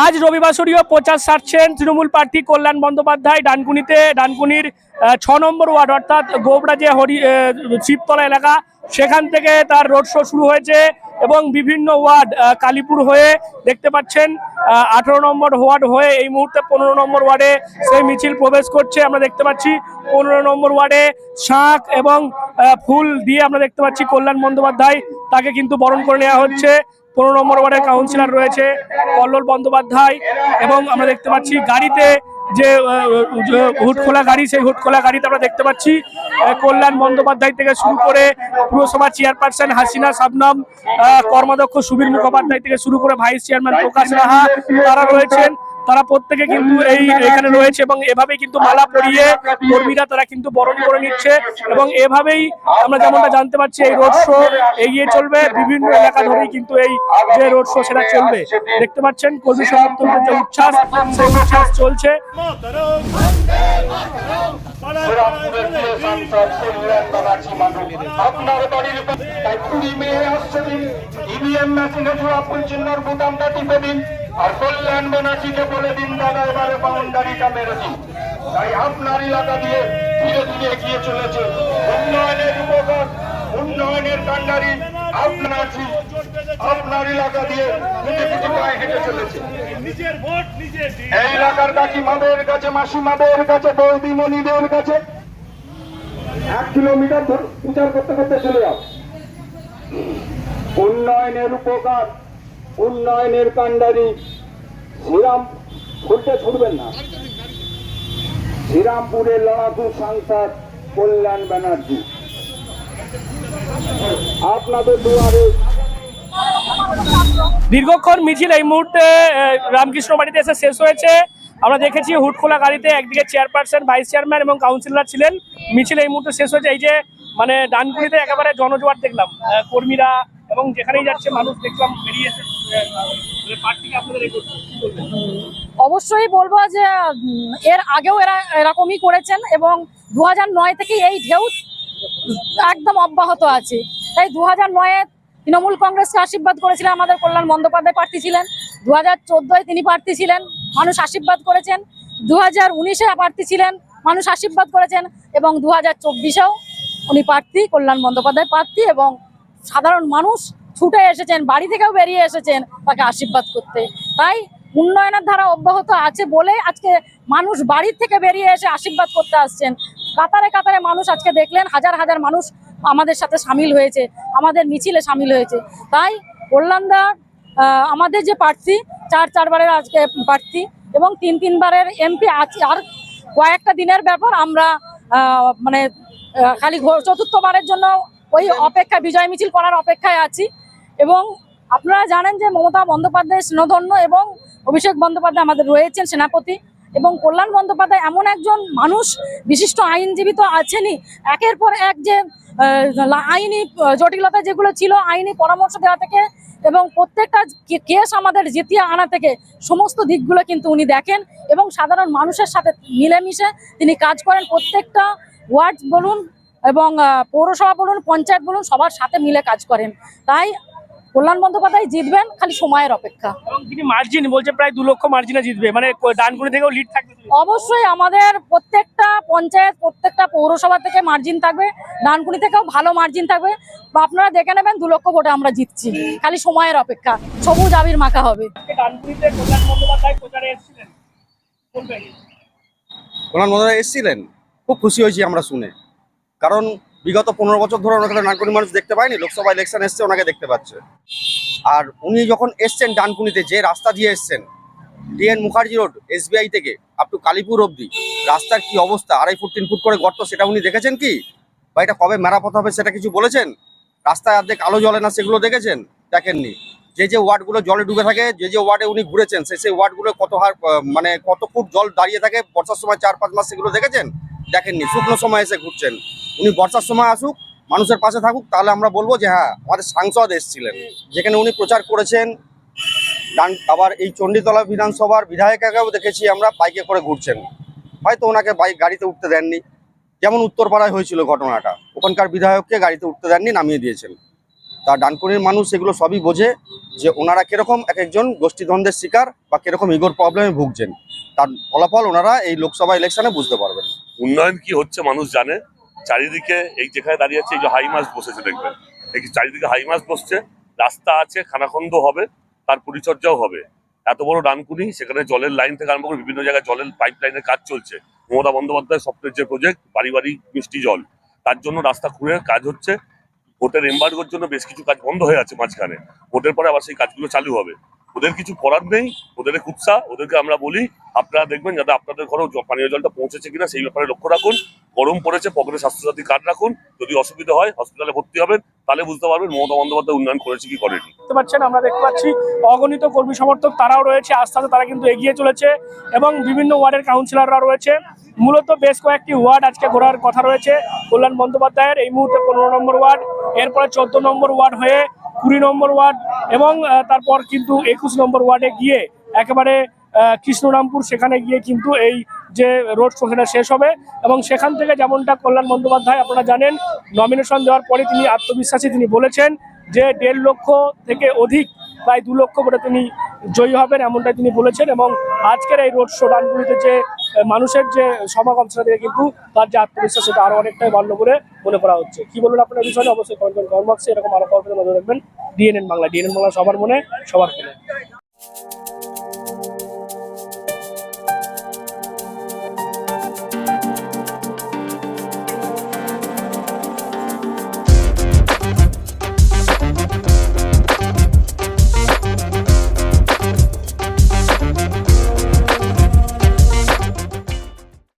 আজ রবিবাসরীয় প্রচার সারছেন তৃণমূল প্রার্থী কল্যাণ বন্দ্যোপাধ্যায়। ডানকুনিতে, ডানকুনির ছ নম্বর ওয়ার্ড, অর্থাৎ গোবরা যে হরি শিবতলা এলাকা, সেখান থেকে তার রোড শো শুরু হয়েছে এবং বিভিন্ন ওয়ার্ড কালীপুর হয়ে দেখতে পাচ্ছেন আঠারো নম্বর ওয়ার্ড হয়ে এই মুহূর্তে পনেরো নম্বর ওয়ার্ডে সেই মিছিল প্রবেশ করছে। আমরা দেখতে পাচ্ছি পনেরো নম্বর ওয়ার্ডে শাঁখ এবং ফুল দিয়ে আমরা দেখতে পাচ্ছি কল্যাণ বন্দ্যোপাধ্যায়। তাকে কিন্তু বরণ করে নেওয়া হচ্ছে। পনেরো নম্বর ওয়ার্ডের কাউন্সিলর রয়েছে কল্লোল বন্দ্যোপাধ্যায় এবং আমরা দেখতে পাচ্ছি গাড়িতে যে হুট খোলা গাড়ি, সেই হুট খোলা গাড়িতে আমরা দেখতে পাচ্ছি কল্যাণ বন্দ্যোপাধ্যায় থেকে শুরু করে পুরসভা চেয়ারপারসন হাসিনা সাবনাম কর্মাধ্যক্ষ সুবীর মুখোপাধ্যায় থেকে শুরু করে ভাইস চেয়ারম্যান প্রকাশ রাহা, তারা রয়েছেন। তারা প্রত্যেকে কিন্তু এই এখানে রয়েছে এবং এভাবেই কিন্তু মালা পরিয়ে কর্মীরা তারা কিন্তু বরণ করে নিচ্ছে এবং এভাবেই আমরা যেমনটা জানতে পারছি, এই রোড শো এগিয়ে চলবে। বিভিন্ন এলাকা ধরেই কিন্তু এই যে রোড শো সেটা চলবে। দেখতে পাচ্ছেন কর্মী সমর্থকদের যে উচ্ছ্বাস, সেই উচ্ছ্বাস চলছে। আপনার ইভিএম মেশিনে বোতামটা টিপে দিন। আর কল্যাণ ব্যানার্জিকে বলে দিন দাদা এবারে বাউন্ডারিটা মেরে দিন তাই আপনার এলাকা দিয়ে ধীরে ধীরে এগিয়ে চলেছে। উন্নয়নের উপকার উন্নয়নের কান্ডারি আপনার আপনার এলাকা দিয়ে কোটি কোটি পায়ে হেঁটে চলেছে। নিজের ভোট নিজে দিন। এই এলাকার কাকিমাদের কাছে মাসিমাদের কাছে বৌদিমণিদের কাছে। এক কিলোমিটার ধরে করতে করতে চলে যাও। উন্নয়নের উপকার উন্নয়নের কাণ্ডারি শ্রীরাম ফুলটা ছুটবেন না। শ্রীরামপুরের লড়াকু সাংসদ কল্যাণ ব্যানার্জি। আপনাদের দুয়ারে দীর্ঘক্ষণ মিছিল এই মুহূর্তে রামকৃষ্ণ বাড়িতে এসে শেষ হয়েছে। আমরা দেখেছি হুটখোলা গাড়িতে একদিকে চেয়ারপারসন, ভাইস চেয়ারম্যান এবং কাউন্সিলর ছিলেন। মিছিল এই মুহূর্তে শেষ হয়েছে। এই যে মানে ডানকুনিতে একেবারে জনজোয়ার দেখলাম। কর্মীরা এবং যেখানেই যাচ্ছে মানুষ দেখলাম বেরিয়ে এসে বলবেন? অবশ্যই বলব যে এর আগেও এরা, এরকমই করেছেন এবং দু নয় থেকে এই ঢেউ একদম অব্যাহত আছে তাই দু হাজার নয়ে তৃণমূল কংগ্রেসকে আশীর্বাদ করেছিলেন আমাদের কল্যাণ বন্দ্যোপাধ্যায় প্রার্থী ছিলেন দু হাজার চোদ্দোয় তিনি প্রার্থী ছিলেন, মানুষ আশীর্বাদ করেছেন দু হাজার উনিশে প্রার্থী ছিলেন, মানুষ আশীর্বাদ করেছেন এবং দু হাজার চব্বিশেও উনি প্রার্থী, কল্যাণ বন্দ্যোপাধ্যায় প্রার্থী এবং সাধারণ মানুষ ছুটে এসেছেন, বাড়ি থেকেও বেরিয়ে এসেছেন তাকে আশীর্বাদ করতে। তাই উন্নয়নের ধারা অব্যাহত আছে বলে আজকে মানুষ বাড়ির থেকে বেরিয়ে এসে আশীর্বাদ করতে আসছেন। কাতারে কাতারে মানুষ আজকে দেখলেন, হাজার হাজার মানুষ আমাদের সাথে সামিল হয়েছে, আমাদের মিছিলে সামিল হয়েছে। তাই কল্যাণদা আমাদের যে প্রার্থী, চার চারবারের আজকে প্রার্থী এবং তিন তিনবারের এমপি আছে আর কয়েকটা দিনের ব্যাপার আমরা মানে খালি চতুর্থবারের জন্য ওই অপেক্ষা বিজয় মিছিল করার অপেক্ষায় আছি। এবং আপনারা জানেন যে মমতা বন্দ্যোপাধ্যায় স্নেহধন্য এবং অভিষেক বন্দ্যোপাধ্যায় আমাদের রয়েছেন সেনাপতি এবং কল্যাণ বন্দ্যোপাধ্যায় এমন একজন মানুষ, বিশিষ্ট আইনজীবী তো আছেনই। একের পর এক যে আইনি জটিলতা যেগুলো ছিল, আইনি পরামর্শ দেওয়া থেকে এবং প্রত্যেকটা কেস আমাদের জিতিয়ে আনা থেকে সমস্ত দিকগুলো কিন্তু উনি দেখেন এবং সাধারণ মানুষের সাথে মিলেমিশে তিনি কাজ করেন। প্রত্যেকটা ওয়ার্ড বলুন এবং পৌরসভা বলুন, পঞ্চায়েত বলুন, সবার সাথে মিলে কাজ করেন। তাই কল্যাণ বন্দ্যোপাধ্যায় জিতবেন খালি সময়ের অপেক্ষা। তিনি মার্জিন বলছে প্রায় দু লক্ষ মার্জিনে জিতবে। মানে ডানকুনি থেকেও লিড থাকবে। অবশ্যই আমাদের প্রত্যেকটা পঞ্চায়েত প্রত্যেকটা পৌরসভা থেকে মার্জিন থাকবে। ডানকুনি থেকেও ভালো মার্জিন থাকবে। বা আপনারা দেখে নেবেন দু লক্ষ ভোটে আমরা জিতছি। খালি সময়ের অপেক্ষা। সবুজ আবির মাখা হবে। ডানকুনিতে কল্যাণ বন্দ্যোপাধ্যায় প্রচারে এসেছিলেন। বলবেন ওনার এসেছিলেন। খুব খুশি হয়েছি আমরা শুনে। কারণ বিগত পনেরো বছর ধরে ওনাকে ডানকুনি মানুষ দেখতে পায়নি লোকসভা ইলেকশন এসছে, ওনাকে দেখতে পাচ্ছে। আর উনি যখন এসছেন ডানকুনিতে, যে রাস্তা দিয়ে এসছেন D N Mukherjee road, SBI থেকে আপ টু কালীপুর অবধি, রাস্তার কি অবস্থা, আড়াই ফুট, তিন ফুট করে গর্ত, সেটা উনি দেখেছেন কি? বা এটা কবে মেরামত হবে, সেটা কিছু বলেছেন? রাস্তায় অর্ধেক আলো জ্বলে না, সেগুলো দেখেছেন? দেখেননি। যে যে ওয়ার্ডগুলো জলে ডুবে থাকে, যে যে ওয়ার্ডে উনি ঘুরেছেন সেই সেই ওয়ার্ডগুলো কত হার মানে কত ফুট জল দাঁড়িয়ে থাকে, বর্ষার সময় চার পাঁচ মাস সেগুলো দেখেছেন? দেখেননি, শুকনো সময় এসে ঘুরছেন। উনি বর্ষার সময় আসুক, মানুষের পাশে থাকুক, তাহলে আমরা বলব যে হ্যাঁ আমাদের সাংসদ এসেছিলেন। যেখানে উনি প্রচার করেছেন, ডান, আবার এই চণ্ডীতলা বিধানসভার বিধায়িকাকেও দেখেছি আমরা বাইকে করে ঘুরছেন। হয়তো ওনাকে বাইক গাড়িতে উঠতে দেননি। যেমন উত্তরপাড়ায় হয়েছিল ঘটনাটা, ওখানকার বিধায়ককে গাড়িতে উঠতে দেননি, নামিয়ে দিয়েছেন। তা ডানকুনির মানুষ এগুলো সবই বোঝে যে ওনারা কীরকম এক একজন গোষ্ঠীদ্বন্দ্বের শিকার বা কীরকম ইগোর প্রবলেমে ভুগছেন। তার ফলাফল ওনারা এই লোকসভা ইলেকশনে বুঝতে পারবেন। উন্নয়ন কি হচ্ছে মানুষ জানে? চারিদিকে এই যেখানে দাঁড়িয়ে আছে, এই যে হাই মাস বসেছে, দেখবেন। এই চারিদিকে হাই মাস বসছে, রাস্তা আছে, খানাখন্দ হবে, তার পরিচর্যাও হবে। এত বড় ডানকুনি, সেখানে জলের লাইন থেকে আরম্ভ করে বিভিন্ন জায়গায় জলের পাইপ লাইনের কাজ চলছে। মমতা বন্দ্যোপাধ্যায় স্বপ্নের যে প্রজেক্ট বাড়ি মিষ্টি জল। তার জন্য রাস্তা খুঁড়ে কাজ হচ্ছে। ভোটের এম্বার্গোর জন্য বেশ কিছু কাজ বন্ধ হয়ে আছে মাঝখানে। ভোটের পরে আবার সেই কাজগুলো চালু হবে। ওদের কিছু করার নেই, ওদের কুৎসা, ওদেরকে আমরা বলি, আপনারা দেখবেন যাতে আপনাদের ঘরেও পানীয় জলটা পৌঁছেছে কিনা, সেই ব্যাপারে লক্ষ্য রাখুন। গরম পড়েছে, পকেটে স্বাস্থ্যসাথী কার্ড রাখুন। যদি অসুবিধা হয়, হসপিটালে ভর্তি হবেন, তাহলে বুঝতে পারবেন মমতা বন্দ্যোপাধ্যায় উন্নয়ন করেছে কি করেনি। দেখতে পাচ্ছেন, আমরা দেখতে পাচ্ছি, অগণিত কর্মী সমর্থক তারাও রয়েছে, আস্তে আস্তে তারা কিন্তু এগিয়ে চলেছে, এবং বিভিন্ন ওয়ার্ডের কাউন্সিলররা রয়েছে। মূলত বেশ কয়েকটি ওয়ার্ড আজকে ঘোরার কথা রয়েছে। কল্যাণ বন্দ্যোপাধ্যায়ের এই মুহূর্তে পনেরো নম্বর ওয়ার্ড, এরপরে চোদ্দ নম্বর ওয়ার্ড হয়ে কুড়ি নম্বর ওয়ার্ড এবং তারপর কিন্তু একুশ নম্বর ওয়ার্ডে গিয়ে একেবারে কৃষ্ণরামপুর সেখানে গিয়ে কিন্তু এই যে রোড শো সেটা শেষ হবে এবং সেখান থেকে যেমনটা কল্যাণ বন্দ্যোপাধ্যায় আপনারা জানেন নমিনেশন দেওয়ার পরে তিনি আত্মবিশ্বাসী তিনি বলেছেন যে দেড় লক্ষ থেকে অধিক, প্রায় দু লক্ষ করে তিনি জয়ী হবেন এমনটাই তিনি বলেছেন এবং আজকের এই রোড শো রানগুলিতে যে মানুষের যে সমাগম সেটা থেকে কিন্তু তার যে আত্মবিশ্বাস সেটা আরও অনেকটাই বাড়লো বলে মনে করা হচ্ছে। কি বলুন আপনার বিষয়ে অবশ্যই কমেন্ট কমেন্ট বক্সে এরকম আরও কমেন্ট নজর রাখবেন ডিএনএন বাংলা ডিএনএন বাংলা সবার মনে, সবার ফোনে